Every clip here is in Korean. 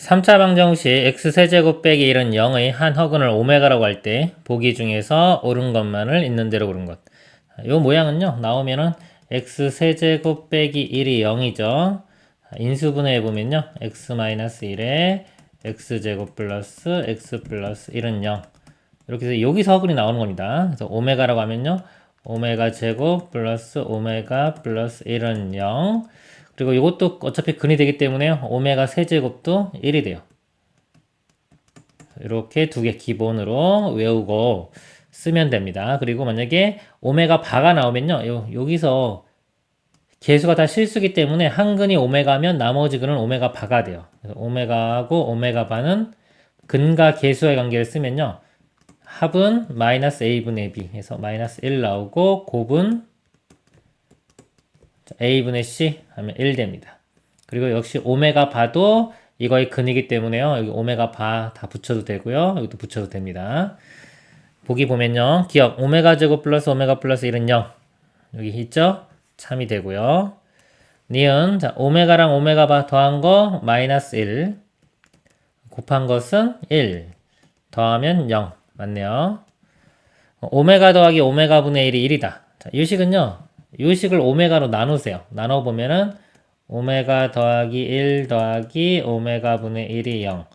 3차 방정식 x세제곱 빼기 1은 0의 한 허근을 오메가라고 할 때 보기 중에서 옳은 것만을 있는 대로 고른 것. 요 모양은요. 나오면은 x세제곱 빼기 1이 0이죠. 인수분해해 보면요. x-1에 x제곱 플러스 x 플러스 1은 0. 이렇게 해서 여기서 허근이 나오는 겁니다. 그래서 오메가라고 하면요. 오메가 제곱 플러스 오메가 플러스 1은 0. 그리고 이것도 어차피 근이 되기 때문에 오메가 세제곱도 1이 돼요. 이렇게 두 개 기본으로 외우고 쓰면 됩니다. 그리고 만약에 오메가 바가 나오면요. 요, 여기서 개수가 다 실수기 때문에 한 근이 오메가면 나머지 근은 오메가 바가 돼요. 오메가하고 오메가 바는 근과 개수의 관계를 쓰면요. 합은 마이너스 a분의 b 해서 마이너스 1 나오고 곱은 a분의 c 하면 1 됩니다. 그리고 역시 오메가 바도 이거의 근이기 때문에요. 여기 오메가 바 다 붙여도 되고요. 여기도 붙여도 됩니다. 보기 보면요. 기억 오메가 제곱 플러스 오메가 플러스 1은 0. 여기 있죠? 참이 되고요. 니은 자 오메가랑 오메가 바 더한 거 마이너스 1 곱한 것은 1 더하면 0 맞네요. 오메가 더하기 오메가 분의 1이 1이다. 자, 이 식은요. 이 식을 오메가로 나누세요. 나눠보면은 오메가 더하기 1 더하기 오메가 분의 1이 0.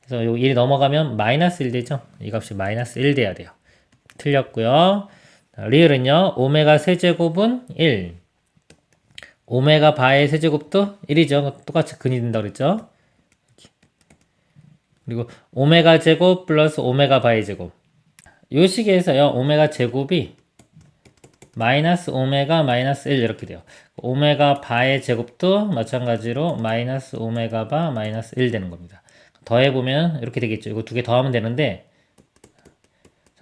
그래서 요 1이 넘어가면 마이너스 1 되죠? 이 값이 마이너스 1 돼야 돼요. 틀렸고요. 자, 리을은요. 오메가 세제곱은 1. 오메가 바의 세제곱도 1이죠. 똑같이 근이 된다 그랬죠? 그리고 오메가 제곱 플러스 오메가 바의 제곱. 요 식에서요. 오메가 제곱이 마이너스 오메가 마이너스 1 이렇게 돼요. 오메가 바의 제곱도 마찬가지로 마이너스 오메가 바 마이너스 1 되는 겁니다. 더해보면 이렇게 되겠죠. 이거 두 개 더하면 되는데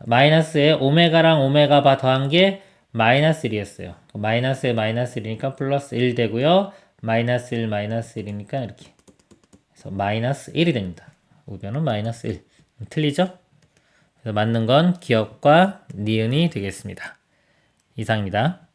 마이너스에 오메가랑 오메가 바 더한 게 마이너스 1이었어요. 마이너스에 마이너스 1이니까 플러스 1 되고요. 마이너스 1 마이너스 1이니까 이렇게 그래서 마이너스 1이 됩니다. 우변은 마이너스 1 틀리죠? 그래서 맞는 건 기억과 니은이 되겠습니다. 이상입니다.